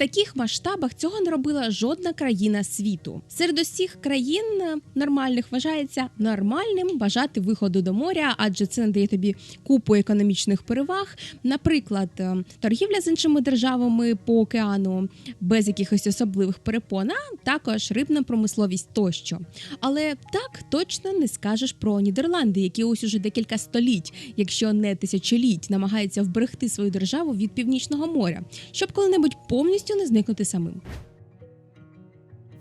таких масштабах цього не робила жодна країна світу. Серед усіх країн е, нормальних вважається нормальним бажати виходу до моря, адже це надає тобі купу економічних переваг. Наприклад, е, торгівля з іншими державами по океану без якихось особливих перепон, а також рибна промисловість тощо. Але так точно не скажеш про Нідерланди, які ось уже декілька століть, якщо не тисячоліть, намагаються вберегти свою державу від північного моря, щоб коли-небудь повністю не зникнути самим.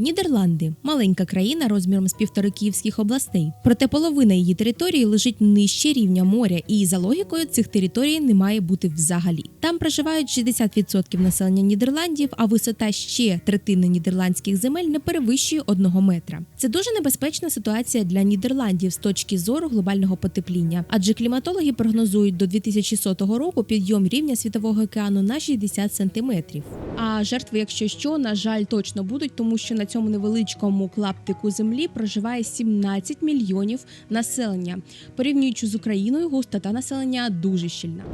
Нідерланди маленька країна розміром з півтори київських областей. Проте половина її території лежить нижче рівня моря, і за логікою цих територій не має бути взагалі. Там проживають 60% населення Нідерландів, а висота ще третини нідерландських земель не перевищує одного метра. Це дуже небезпечна ситуація для Нідерландів з точки зору глобального потепління, адже кліматологи прогнозують до 2100 року підйом рівня світового океану на 60 сантиметрів. А жертви, якщо що, на жаль, точно будуть, тому що на цьому невеличкому клаптику землі проживає 17 мільйонів населення. Порівнюючи з Україною, густота населення дуже щільна.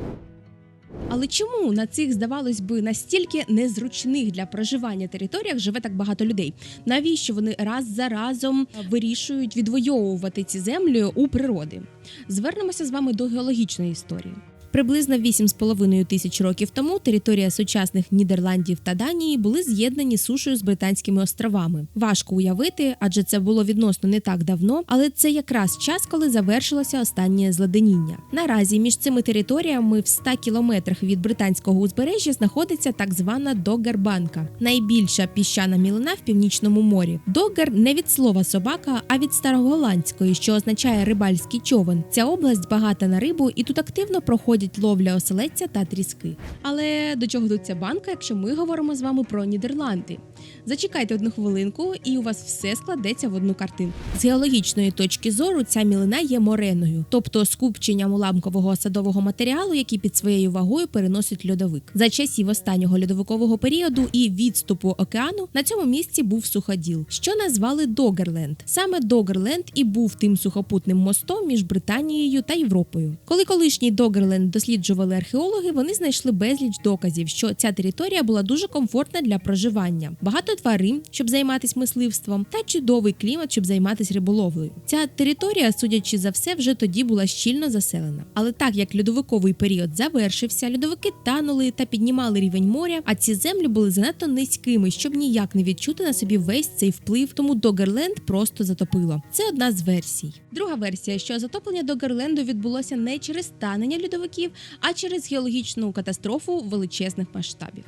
Але чому на цих, здавалось би, настільки незручних для проживання територіях живе так багато людей? Навіщо вони раз за разом вирішують відвоювати ці землі у природи? Звернемося з вами до геологічної історії. Приблизно 8,5 тисяч років тому територія сучасних Нідерландів та Данії були з'єднані сушею з британськими островами. Важко уявити, адже це було відносно не так давно, але це якраз час, коли завершилося останнє зладеніння. Наразі між цими територіями в 100 кілометрах від британського узбережжя знаходиться так звана Доггербанка, найбільша піщана мілина в північному морі. Доггер не від слова собака, а від староголландської, що означає рибальський човен. Ця область багата на рибу, і тут активно проходять ловля оселедця та тріски. Але до чого тут ця банка, якщо ми говоримо з вами про Нідерланди? Зачекайте одну хвилинку, і у вас все складеться в одну картинку. З геологічної точки зору ця мілина є мореною, тобто скупченням уламкового осадового матеріалу, який під своєю вагою переносить льодовик. За часів останнього льодовикового періоду і відступу океану на цьому місці був суходіл, що назвали Догерленд. Саме Догерленд і був тим сухопутним мостом між Британією та Європою. Коли колишній Догерленд досліджували археологи, вони знайшли безліч доказів, що ця територія була дуже комфортна для проживання. Багато тварин, щоб займатися мисливством, та чудовий клімат, щоб займатися риболовлею. Ця територія, судячи за все, вже тоді була щільно заселена. Але так як льодовиковий період завершився, льодовики танули та піднімали рівень моря, а ці землі були занадто низькими, щоб ніяк не відчути на собі весь цей вплив. Тому Догерленд просто затопило. Це одна з версій. Друга версія, що затоплення Догерленду відбулося не через танення льодовиків, а через геологічну катастрофу величезних масштабів.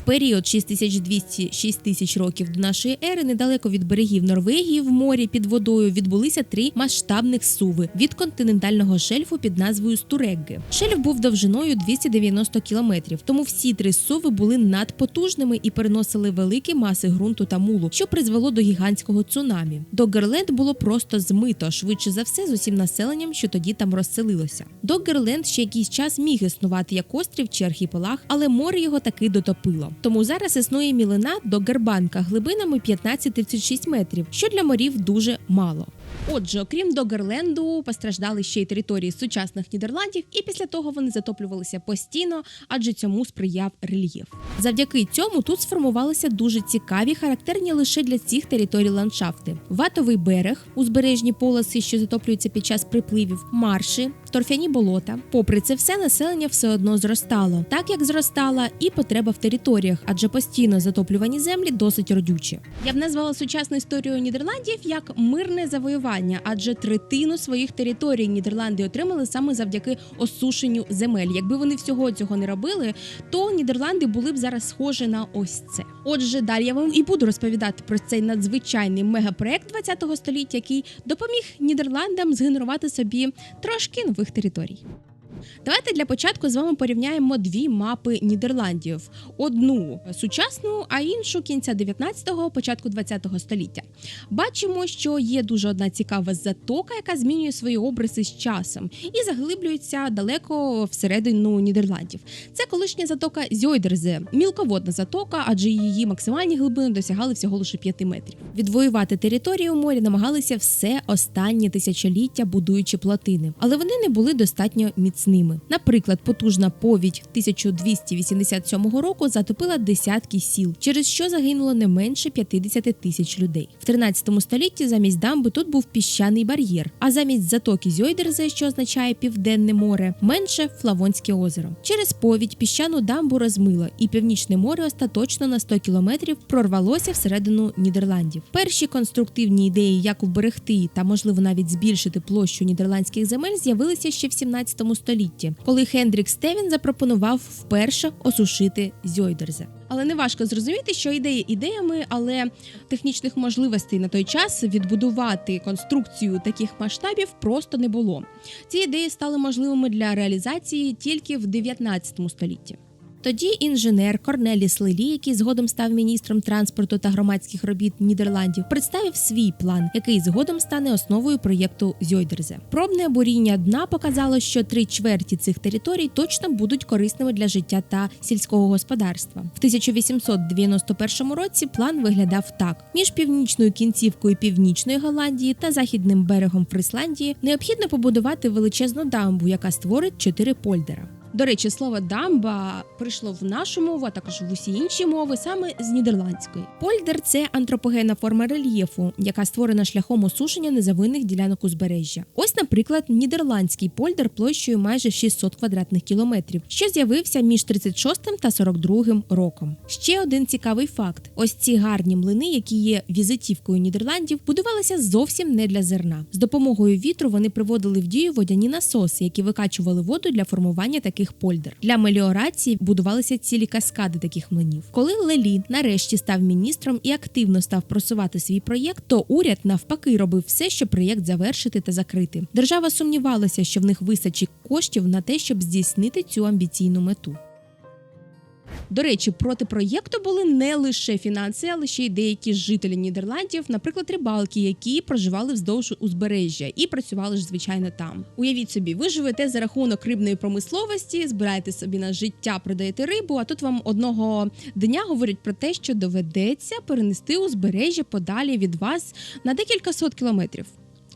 В період 6200-6 тисяч років до нашої ери недалеко від берегів Норвегії в морі під водою відбулися три масштабних суви від континентального шельфу під назвою Стурегге. Шельф був довжиною 290 кілометрів, тому всі три суви були надпотужними і переносили великі маси ґрунту та мулу, що призвело до гігантського цунамі. Догерленд було просто змито, швидше за все, з усім населенням, що тоді там розселилося. Догерленд ще якийсь час міг існувати як острів чи архіпелаг, але море його таки дотопило. Тому зараз існує мілина до Гербанка глибинами 15-36 метрів, що для морів дуже мало. Отже, окрім Догерленду, постраждали ще й території сучасних Нідерландів, і після того вони затоплювалися постійно, адже цьому сприяв рельєф. Завдяки цьому тут сформувалися дуже цікаві, характерні лише для цих територій ландшафти: ватовий берег, узбережні полоси, що затоплюються під час припливів, марші, торфяні болота. Попри це все населення все одно зростало, так як зростала і потреба в територіях, адже постійно затоплювані землі досить родючі. Я б назвала сучасну історію Нідерландів як мирне завоювання, адже третину своїх територій Нідерланди отримали саме завдяки осушенню земель. Якби вони всього цього не робили, то Нідерланди були б зараз схожі на ось це. Отже, далі я вам і буду розповідати про цей надзвичайний мегапроект 20-го століття, який допоміг Нідерландам згенерувати собі трошки нових територій. Давайте для початку з вами порівняємо дві мапи Нідерландів: одну сучасну, а іншу кінця 19-го, початку 20-го століття. Бачимо, що є дуже одна цікава затока, яка змінює свої обриси з часом і заглиблюється далеко всередину Нідерландів. Це колишня затока Зьойдерзе, мілководна затока, адже її максимальні глибини досягали всього лише 5 метрів. Відвоювати територію у морі намагалися все останнє тисячоліття, будуючи плотини, але вони не були достатньо міцними. Ними. Наприклад, потужна повідь 1287 року затопила десятки сіл, через що загинуло не менше 50 тисяч людей. В 13 столітті замість дамби тут був піщаний бар'єр, а замість затоки Зьойдерзе, що означає південне море, менше Флавонське озеро. Через повідь піщану дамбу розмило, і північне море остаточно на 100 кілометрів прорвалося всередину Нідерландів. Перші конструктивні ідеї, як уберегти та можливо навіть збільшити площу нідерландських земель, з'явилися ще в 17 столітті, коли Хендрік Стевін запропонував вперше осушити Зьойдерзе. Але не важко зрозуміти, що ідеї ідеями, але технічних можливостей на той час відбудувати конструкцію таких масштабів просто не було. Ці ідеї стали можливими для реалізації тільки в 19 столітті. Тоді інженер Корнеліс Лелі, який згодом став міністром транспорту та громадських робіт Нідерландів, представив свій план, який згодом стане основою проєкту Зьойдерзе. Пробне буріння дна показало, що три чверті цих територій точно будуть корисними для життя та сільського господарства. В 1891 році план виглядав так: між північною кінцівкою північної Голландії та західним берегом Фрисландії необхідно побудувати величезну дамбу, яка створить чотири польдера. До речі, слово дамба прийшло в нашу мову, а також в усі інші мови, саме з нідерландської. Польдер це антропогенна форма рельєфу, яка створена шляхом осушення незавинних ділянок узбережжя. Ось, наприклад, нідерландський польдер площею майже 600 квадратних кілометрів, що з'явився між 36 та 42 роком. Ще один цікавий факт: ось ці гарні млини, які є візитівкою Нідерландів, будувалися зовсім не для зерна. З допомогою вітру вони приводили в дію водяні насоси, які викачували воду для формування таких польдер. Для меліорації будувалися цілі каскади таких млинів. Коли Лелі нарешті став міністром і активно став просувати свій проєкт, то уряд навпаки робив все, щоб проєкт завершити та закрити. Держава сумнівалася, що в них вистачить коштів на те, щоб здійснити цю амбіційну мету. До речі, проти проєкту були не лише фінанси, але ще й деякі жителі Нідерландів, наприклад, рибалки, які проживали вздовж узбережжя і працювали ж звичайно там. Уявіть собі, ви живете за рахунок рибної промисловості, збираєте собі на життя, продаєте рибу. А тут вам одного дня говорять про те, що доведеться перенести узбережжя подалі від вас на декілька сот кілометрів.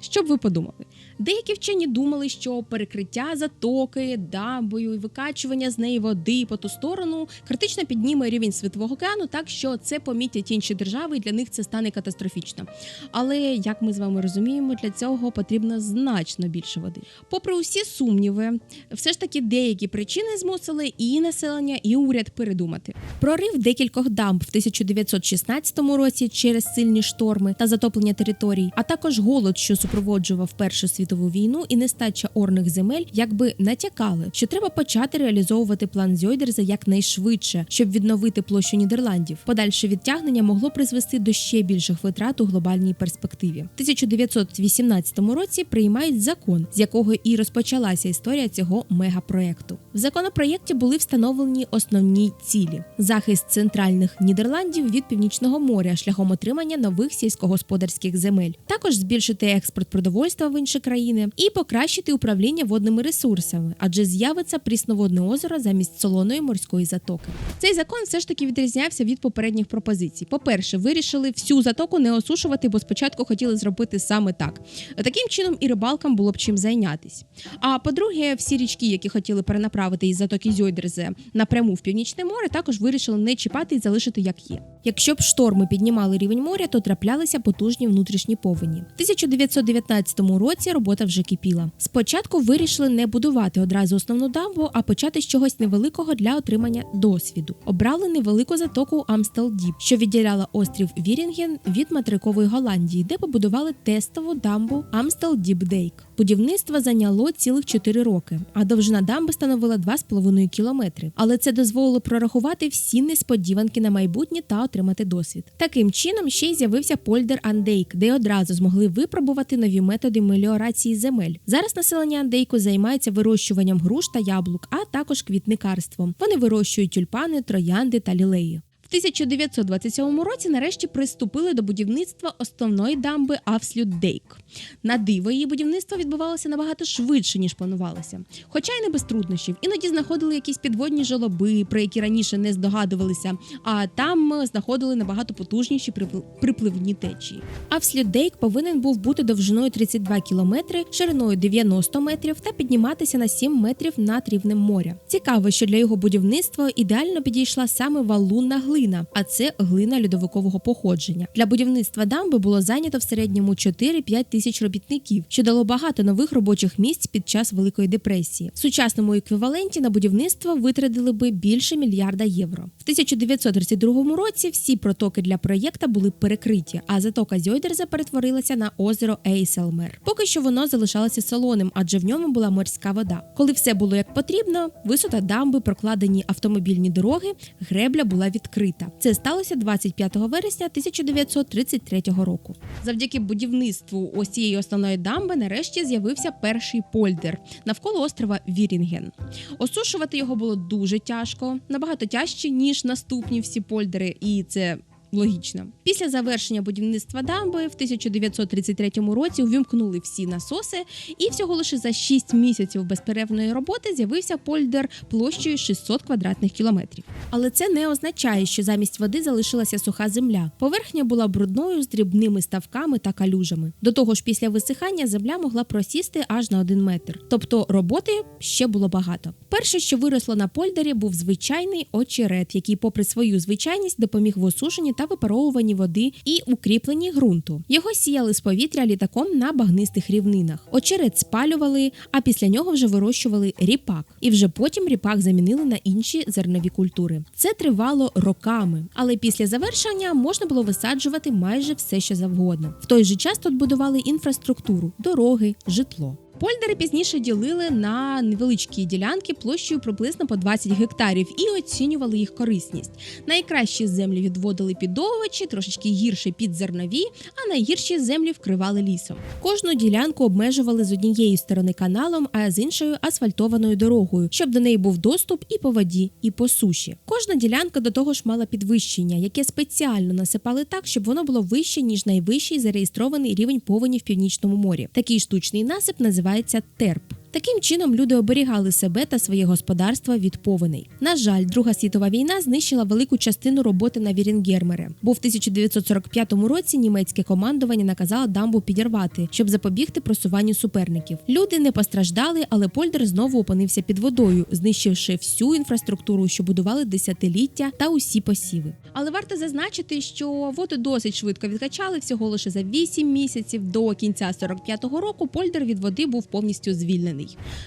Що б ви подумали? Деякі вчені думали, що перекриття затоки, дамбою і викачування з неї води по ту сторону критично підніме рівень світового океану, так що це помітять інші держави, і для них це стане катастрофічно. Але як ми з вами розуміємо, для цього потрібно значно більше води. Попри усі сумніви, все ж таки деякі причини змусили і населення, і уряд передумати. Прорив декількох дамб в 1916 році через сильні шторми та затоплення територій, а також голод, що супроводжував Першу світову війну і нестача орних земель, якби натякали, що треба почати реалізовувати план Зьойдерза якнайшвидше, щоб відновити площу Нідерландів. Подальше відтягнення могло призвести до ще більших витрат у глобальній перспективі. В 1918 році приймають закон, з якого і розпочалася історія цього мегапроекту. В законопроєкті були встановлені основні цілі: захист центральних Нідерландів від північного моря шляхом отримання нових сільськогосподарських земель, також збільшити експорт продовольства в інші країни і покращити управління водними ресурсами, адже з'явиться прісноводне озеро замість солоної морської затоки. Цей закон все ж таки відрізнявся від попередніх пропозицій. По-перше, вирішили всю затоку не осушувати, бо спочатку хотіли зробити саме так. Таким чином і рибалкам було б чим зайнятись. А по-друге, всі річки, які хотіли перенаправити із затоки Зьойдерзе напряму в північне море, також вирішили не чіпати і залишити як є. Якщо б шторми піднімали рівень моря, то траплялися потужні внутрішні повені. В 1919 році робота вже кипіла. Спочатку вирішили не будувати одразу основну дамбу, а почати з чогось невеликого для отримання досвіду. Обрали невелику затоку Амстел-Діп, що відділяла острів Вірінген від материкової Голландії, де побудували тестову дамбу Амстел-Діп-Дейк. Будівництво зайняло цілих 4 роки, а довжина дамби становила 2,5 кілометри. Але це дозволило прорахувати всі несподіванки на майбутнє та отримати досвід. Таким чином ще й з'явився польдер Андейк, де одразу змогли випробувати нові методи меліорації земель. Зараз населення Андейку займається вирощуванням груш та яблук, а також квітникарством. Вони вирощують тюльпани, троянди та лілеї. В 1927 році нарешті приступили до будівництва основної дамби Авслюдейк. На диво її будівництво відбувалося набагато швидше ніж планувалося, хоча й не без труднощів. Іноді знаходили якісь підводні жолоби, про які раніше не здогадувалися. А там е, знаходили набагато потужніші припл- припливні течії. Авслюдейк повинен був бути довжиною 32 кілометри, шириною 90 метрів та підніматися на 7 метрів над рівнем моря. Цікаво, що для його будівництва ідеально підійшла саме валунна глина, а це глина льодовикового походження. Для будівництва дамби було зайнято в середньому 4-5 тисяч робітників, що дало багато нових робочих місць під час Великої депресії. В сучасному еквіваленті на будівництво витратили би більше мільярда євро. В 1932 році всі протоки для проєкта були перекриті, а затока Зьойдерза перетворилася на озеро Ейселмер. Поки що воно залишалося солоним, адже в ньому була морська вода. Коли все було як потрібно, висота дамби, прокладені автомобільні дороги, гребля була відкрита. Це сталося 25 вересня 1933 року. Завдяки будівництву ось цієї основної дамби нарешті з'явився перший польдер навколо острова Вірінген. Осушувати його було дуже тяжко, набагато тяжче ніж наступні всі польдери, і це. Логічно, після завершення будівництва дамби в 1933 році увімкнули всі насоси, і всього лише за 6 місяців безперервної роботи з'явився польдер площею 600 квадратних кілометрів. Але це не означає, що замість води залишилася суха земля. Поверхня була брудною з дрібними ставками та калюжами. До того ж, після висихання земля могла просісти аж на один метр. Тобто роботи ще було багато. Перше, що виросло на польдері, був звичайний очерет, який, попри свою звичайність, допоміг в осушенні та випаровуванні води і укріпленні ґрунту. Його сіяли з повітря літаком на багнистих рівнинах. Очерет спалювали, а після нього вже вирощували ріпак. І вже потім ріпак замінили на інші зернові культури. Це тривало роками, але після завершення можна було висаджувати майже все, що завгодно. В той же час тут будували інфраструктуру, дороги, житло. Польдери пізніше ділили на невеличкі ділянки площею приблизно по 20 гектарів і оцінювали їх корисність. Найкращі землі відводили під овочі, трошечки гірше під зернові, а найгірші землі вкривали лісом. Кожну ділянку обмежували з однієї сторони каналом, а з іншою асфальтованою дорогою, щоб до неї був доступ і по воді, і по суші. Кожна ділянка до того ж мала підвищення, яке спеціально насипали так, щоб воно було вище ніж найвищий зареєстрований рівень повені в північному морі. Такий штучний насип називається терп. Таким чином люди оберігали себе та своє господарство від повеней. На жаль, Друга світова війна знищила велику частину роботи на Вірінгермере, бо в 1945 році німецьке командування наказало дамбу підірвати, щоб запобігти просуванню суперників. Люди не постраждали, але Польдер знову опинився під водою, знищивши всю інфраструктуру, що будували десятиліття та усі посіви. Але варто зазначити, що воду досить швидко відкачали всього лише за 8 місяців до кінця 45-го року. Польдер від води був повністю звільнений.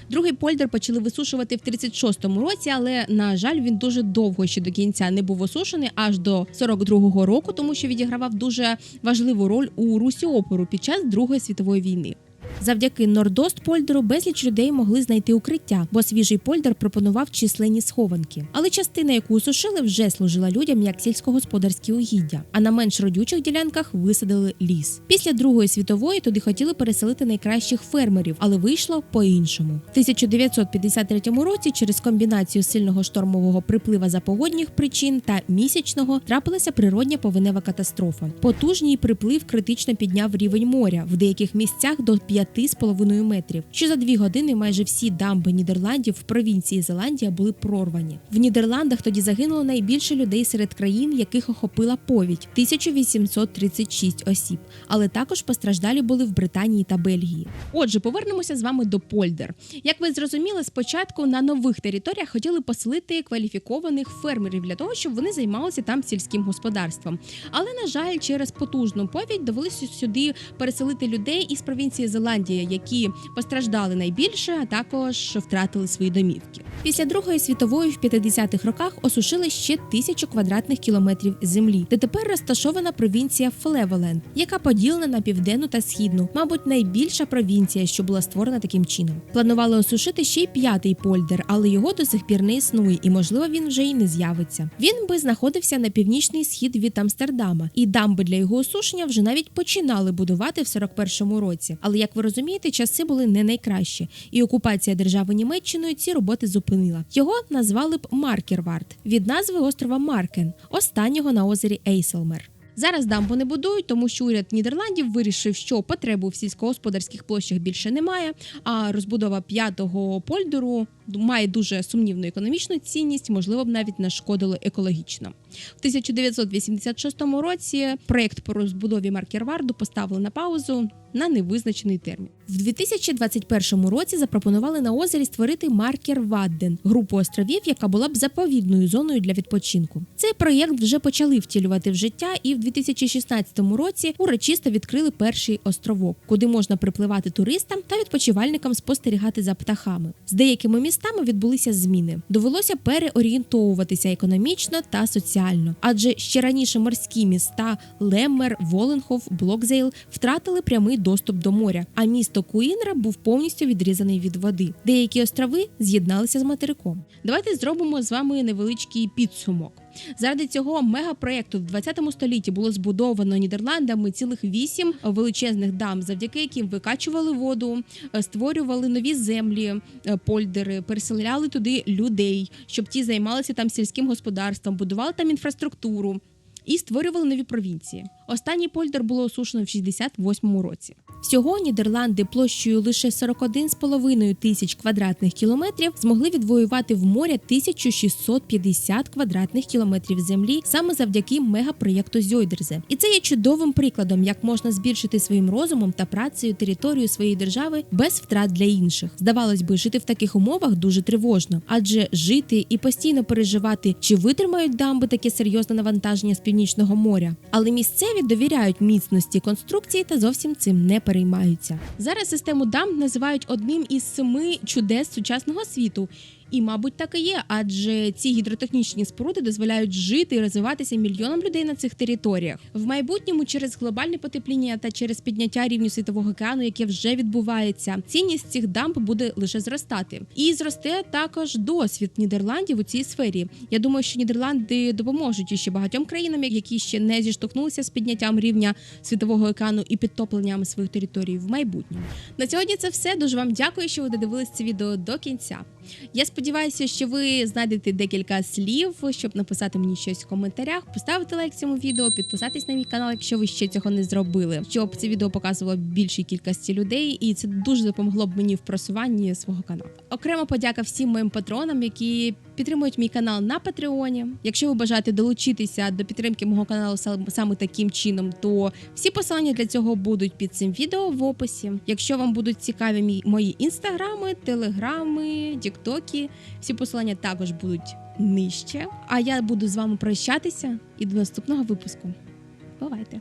Другий польдер почали висушувати в 36-му році, але на жаль, він дуже довго ще до кінця не був осушений аж до 42-го року, тому що відігравав дуже важливу роль у русі опору під час Другої світової війни. Завдяки Нордост Польдеру безліч людей могли знайти укриття, бо свіжий польдер пропонував численні схованки. Але частина, яку осушили, вже служила людям як сільськогосподарські угіддя, а на менш родючих ділянках висадили ліс. Після Другої світової туди хотіли переселити найкращих фермерів, але вийшло по-іншому. В 1953 році через комбінацію сильного штормового приплива за погодних причин та місячного трапилася природня повенева катастрофа. Потужній приплив критично підняв рівень моря в деяких місцях до 5,5 метрів. Що за дві години майже всі дамби Нідерландів в провінції Зеландія були прорвані. В Нідерландах тоді загинуло найбільше людей серед країн, яких охопила повідь 1836 осіб. Але також постраждалі були в Британії та Бельгії. Отже, повернемося з вами до Польдер. Як ви зрозуміли, спочатку на нових територіях хотіли поселити кваліфікованих фермерів для того, щоб вони займалися там сільським господарством. Але на жаль, через потужну повідь довелося сюди переселити людей із провінції Зеландія, які постраждали найбільше, а також втратили свої домівки. Після Другої світової в 50-х роках осушили ще тисячу квадратних кілометрів землі, де тепер розташована провінція Флеволенд, яка поділена на південну та східну, мабуть, найбільша провінція, що була створена таким чином. Планували осушити ще й п'ятий польдер, але його до сих пір не існує, і можливо він вже й не з'явиться. Він би знаходився на північний схід від Амстердама, і дамби для його осушення вже навіть починали будувати в 41-му році. Але як ви розумієте, часи були не найкращі, і окупація держави Німеччиною ці роботи зупинила. Його назвали б Маркервард від назви острова Маркен, останнього на озері Ейселмер. Зараз дамбу не будують, тому що уряд Нідерландів вирішив, що потреби в сільськогосподарських площах більше немає. А розбудова п'ятого польдеру має дуже сумнівну економічну цінність, можливо б навіть нашкодило екологічно. В 1986 році проєкт по розбудові Маркерварду поставили на паузу на невизначений термін. В 2021 році запропонували на озері створити маркер Вадден, групу островів, яка була б заповідною зоною для відпочинку. Цей проєкт вже почали втілювати в життя, і в 2016 році урочисто відкрили перший островок, куди можна припливати туристам та відпочивальникам спостерігати за птахами. З деякими містами відбулися зміни. Довелося переорієнтовуватися економічно та соціально, адже ще раніше морські міста Леммер, Воленхов, Блокзейл втратили прямий доступ до моря, а місто Куінра був повністю відрізаний від води. Деякі острови з'єдналися з материком. Давайте зробимо з вами невеличкий підсумок. Заради цього мегапроекту в 20 столітті було збудовано Нідерландами цілих вісім величезних дам, завдяки яким викачували воду, е, створювали нові землі, е, польдери, переселяли туди людей, щоб ті займалися там сільським господарством, будували там інфраструктуру і створювали нові провінції. Останній польдер було осушено в 68-му році. Всього Нідерланди площею лише 41,5 тисяч квадратних кілометрів змогли відвоювати в моря 1650 квадратних кілометрів землі саме завдяки мегапроєкту Зьойдерзе. І це є чудовим прикладом, як можна збільшити своїм розумом та працею територію своєї держави без втрат для інших. Здавалось би, жити в таких умовах дуже тривожно, адже жити і постійно переживати, чи витримають дамби таке серйозне навантаження з північного моря. Але місцеві довіряють міцності конструкції та зовсім цим не переймаються. Зараз систему дамб називають одним із семи чудес сучасного світу. І, мабуть, так і є, адже ці гідротехнічні споруди дозволяють жити і розвиватися мільйонам людей на цих територіях. В майбутньому через глобальне потепління та через підняття рівню світового океану, яке вже відбувається, цінність цих дамб буде лише зростати. І зросте також досвід Нідерландів у цій сфері. Я думаю, що Нідерланди допоможуть іще багатьом країнам, які ще не зіштовхнулися з підняттям рівня світового океану і підтопленням своїх територій в майбутньому. На сьогодні це все. Дуже вам дякую, що ви додивились це відео до кінця. Я сподіваюся, що ви знайдете декілька слів, щоб написати мені щось в коментарях, поставити лайк цьому відео, підписатись на мій канал, якщо ви ще цього не зробили, щоб це відео показувало більшій кількості людей, і це дуже допомогло б мені в просуванні свого каналу. Окремо подяка всім моїм патронам, які підтримують мій канал на Патреоні. Якщо ви бажаєте долучитися до підтримки мого каналу саме таким чином, то всі посилання для цього будуть під цим відео в описі. Якщо вам будуть цікаві мої інстаграми, телеграми, тіктоки, всі посилання також будуть нижче. А я буду з вами прощатися і до наступного випуску. Бувайте!